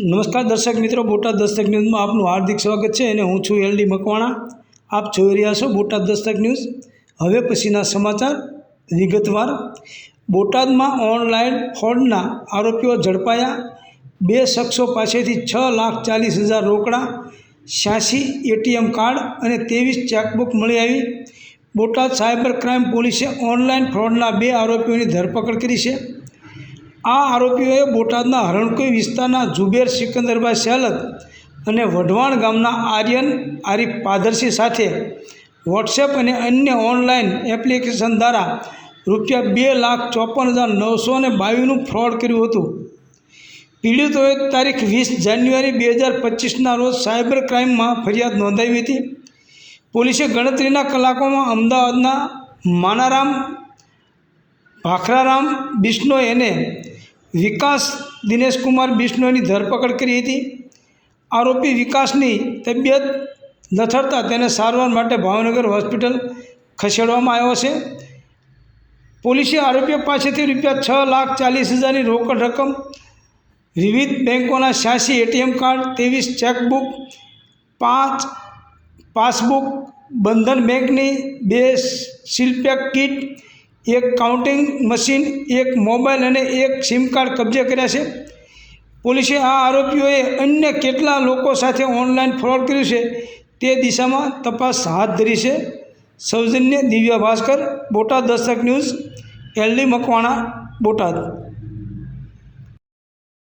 નમસ્કાર દર્શક મિત્રો, બોટાદ દસ્તક ન્યૂઝમાં આપનું હાર્દિક સ્વાગત છે અને હું છું એલડી મકવાણા. આપ જોઈ રહ્યા છો બોટાદ દસ્તક ન્યૂઝ. હવે પછીના સમાચાર વિગતવાર. બોટાદમાં ઓનલાઈન ફ્રોડના આરોપીઓ ઝડપાયા. બે શખ્સો પાસેથી છ લાખ ચાલીસ હજાર રોકડા, છ્યાસી એટીએમ કાર્ડ અને ત્રેવીસ ચેકબુક મળી આવી. બોટાદ સાયબર ક્રાઇમ પોલીસે ઓનલાઈન ફ્રોડના બે આરોપીઓની ધરપકડ કરી છે. આ આરોપીઓએ બોટાદના હરણકોઈ વિસ્તારના જુબેર સિકંદરભાઈ સેલત અને વઢવાણ ગામના આર્યન આરિફ પાદરસી સાથે વોટ્સએપ અને અન્ય ઓનલાઈન એપ્લિકેશન દ્વારા રૂપિયા બે લાખ ચોપન હજાર નવસો ને બાવીસનું ફ્રોડ કર્યું હતું. પીડિતોએ તારીખ વીસ જાન્યુઆરી બે હજાર પચીસના રોજ સાયબર ક્રાઇમમાં ફરિયાદ નોંધાવી હતી. પોલીસે ગણતરીના કલાકોમાં અમદાવાદના માનારામ, ભાખરારામ, બિશ્નોઈ અને વિકાસ દિનેશકુમાર બિશ્નોઈની ધરપકડ કરી હતી. આરોપી વિકાસની તબિયત લથડતા તેને સારવાર માટે ભાવનગર હોસ્પિટલ ખસેડવામાં આવ્યો છે. પોલીસે આરોપીઓ પાસેથી રૂપિયા છ લાખ ચાલીસ હજારની રોકડ રકમ, વિવિધ બેંકોના છ્યાસી એટીએમ કાર્ડ, ત્રેવીસ ચેકબુક, પાંચ પાસબુક, બંધન બેંકની બે સીલપેક કીટ એક કાઉન્ટિંગ મશીન એક મોબાઈલ અને એક સિમ કાર્ડ કબજે કર્યા છે. પોલીસે આ આરોપીઓએ અન્ય કેટલા લોકો સાથે ઓનલાઈન ફ્રોડ કર્યું છે તે દિશામાં તપાસ હાથ ધરી છે. સૌજન્ય દિવ્ય ભાસ્કર, બોટાદ દસ્તક ન્યૂઝ, એલડી મકવાણા, બોટાદ.